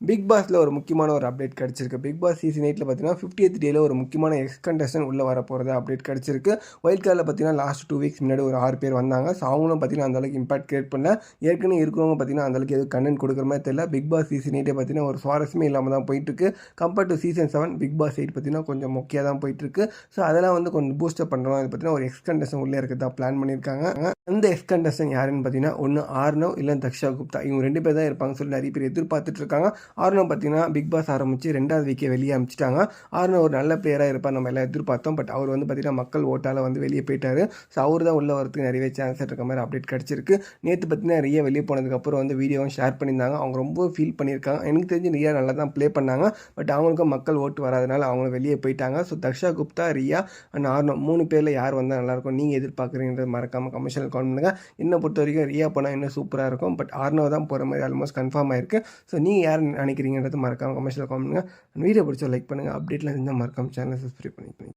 Big பாஸில் ஒரு முக்கியமான ஒரு அப்டேட் கிடச்சிருக்கு. பிக் பாஸ் சீசன் எயிட்டில் பார்த்தீங்கன்னா ஃபிஃப்டி டேயில் ஒரு முக்கியமான எக்ஸ் கண்டஸ்டன் உள்ளே வர போகிறது அப்டேட் கிடச்சிருக்கு. ஒயிட் கார்டில் பார்த்தீங்கன்னா லாஸ்ட் டூ வீக்ஸ் முன்னாடி ஒரு ஆறு பேர் வந்தாங்க. ஸோ அவங்களும் பார்த்தீங்கன்னா அந்தளவுக்கு இம்பாக்ட் கிரியேட் பண்ணல. ஏற்கனவே இருக்கிறவங்க பார்த்தீங்கன்னா அந்தளவுக்கு எதுவும் கண்டென்ட் கொடுக்குற மாதிரி தெரியல. பிக் பாஸ் சீசன் எயிட்டே பார்த்தீங்கன்னா ஒரு சுவாரஸ்யமே இல்லாமல் தான் போயிட்டுருக்கு. Compared to season seven big boss eight பார்த்தீங்கன்னா கொஞ்சம் முக்கியம் தான் போயிட்டுருக்கு. ஸோ அதெல்லாம் வந்து கொஞ்சம் பூஸ்டப் பண்ணுறோம் அது பார்த்தீங்கன்னா ஒரு எக்ஸ் கண்டஸ்டன் உள்ளே இருக்கிறதா பிளான் பண்ணியிருக்காங்க. அந்த எக்ஸ் கண்டஸ்டன் யாருன்னு பார்த்தீங்கன்னா ஒன்று ஆர்னவ் இல்லை தக்ஷா குப்தா. இவங்க ரெண்டு பேர் தான் இருப்பாங்க சொல்லி நிறைய பேர் எதிர்பார்த்துட்டு இருக்காங்க. ஆர்னோ பார்த்தீங்கன்னா பிக் பாஸ் ஆரம்பித்து ரெண்டாவது வீக்கே வெளியே அனுப்பிச்சிட்டாங்க ஆர்னோ ஒரு நல்ல பிளேயராக இருப்பார் நம்ம எல்லாம் எதிர்பார்த்தோம். பட் அவர் வந்து பார்த்தீங்கன்னா மக்கள் ஓட்டால் வந்து வெளியே போயிட்டார். ஸோ அவர் தான் உள்ள வரதுக்கு நிறைய சான்ஸ் இருக்க மாதிரி அப்டேட் கிடச்சிருக்கு. நேற்று பார்த்தீங்கன்னா ரியா வெளியே போனதுக்கப்புறம் வந்து வீடியோவும் ஷேர் பண்ணியிருந்தாங்க. அவங்க ரொம்ப ஃபீல் பண்ணியிருக்காங்க. எனக்கு தெரிஞ்சு ரியா நல்லா தான் ப்ளே பண்ணாங்க. பட் அவங்களுக்கும் மக்கள் ஓட்டு வராதனால அவங்க வெளியே போயிட்டாங்க. ஸோ தக்ஷா குப்தா ரியா அண்ட் ஆர்னோ மூணு பேரில் யார் வந்தால் நல்லாயிருக்கும்? நீங்கள் எதிர்பார்க்குறீங்கிறது மறக்காமல் கமர்ஷியல் கால் பண்ணுங்கள் என்னை பொறுத்த வரைக்கும் ரியா போனால் இன்னும் சூப்பராக இருக்கும். பட் ஆர்னோ தான் போகிற மாதிரி ஆல்மோஸ்ட் கன்ஃபார்ம் ஆயிருக்கு. ஸோ நீங்கள் யார் நினைக்கிறீங்கன்றது மறக்காமல் கமர்ஷியல் கவுண்ட் பண்ணுங்க. வீடியோ பிடிச்சா லைக் பண்ணுங்கள் அப்டேட்லாம் இருந்தால் மறக்காமல் சேனலை சப்ஸ்கிரைப் பண்ணிக்கணும்